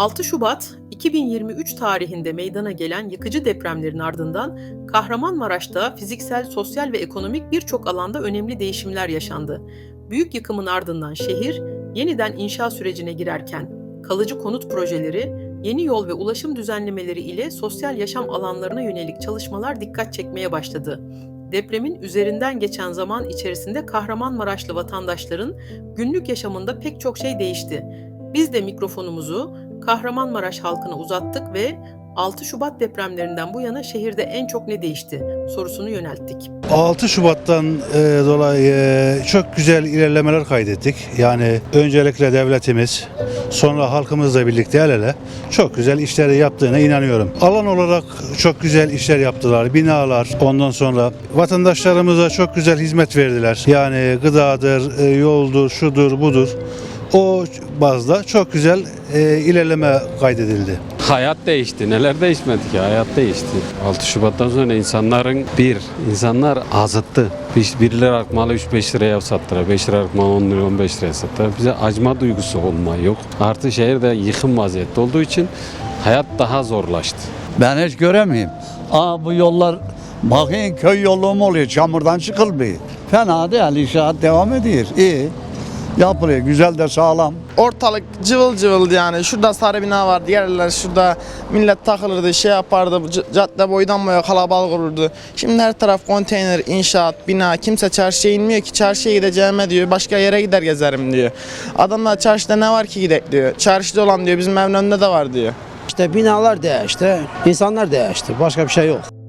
6 Şubat 2023 tarihinde meydana gelen yıkıcı depremlerin ardından Kahramanmaraş'ta fiziksel, sosyal ve ekonomik birçok alanda önemli değişimler yaşandı. Büyük yıkımın ardından şehir yeniden inşa sürecine girerken kalıcı konut projeleri, yeni yol ve ulaşım düzenlemeleri ile sosyal yaşam alanlarına yönelik çalışmalar dikkat çekmeye başladı. Depremin üzerinden geçen zaman içerisinde Kahramanmaraşlı vatandaşların günlük yaşamında pek çok şey değişti. Biz de mikrofonumuzu Kahramanmaraş halkına uzattık ve 6 Şubat depremlerinden bu yana şehirde en çok ne değişti sorusunu yönelttik. 6 Şubat'tan e, dolayı e, çok güzel ilerlemeler kaydettik. Yani öncelikle devletimiz, sonra halkımızla birlikte el ele çok güzel işleri yaptığına inanıyorum. Alan olarak çok güzel işler yaptılar. Binalar, ondan sonra vatandaşlarımıza çok güzel hizmet verdiler. Yani gıdadır, e, yoldur, şudur, budur. O bazda çok güzel e, ilerleme kaydedildi. Hayat değişti. Neler değişmedi ki? Hayat değişti. 6 Şubat'tan sonra insanların bir, insanlar azıttı. Bir- Birileri artmalı 3-5 liraya sattılar. 5 lira artmalı 10 lira 15 liraya sattılar. Bize acıma duygusu olma yok. Artık şehirde yıkım vaziyette olduğu için hayat daha zorlaştı. Ben hiç göremeyim. Aa bu yollar bakın köy yolu mu oluyor? Çamurdan çıkılmıyor. Fena değil. inşaat devam ediyor. İyi. Yapılıyor. Güzel de sağlam. Ortalık cıvıl cıvıldı yani. Şurada sarı bina vardı. Yerler şurada millet takılırdı, şey yapardı. Cadde boydan boya kalabalık olurdu. Şimdi her taraf konteyner, inşaat, bina. Kimse çarşıya inmiyor ki. Çarşıya gideceğime diyor. Başka yere gider gezerim diyor. Adamlar çarşıda ne var ki gidek diyor. Çarşıda olan diyor bizim evin önünde de var diyor. İşte binalar değişti, insanlar değişti. Başka bir şey yok.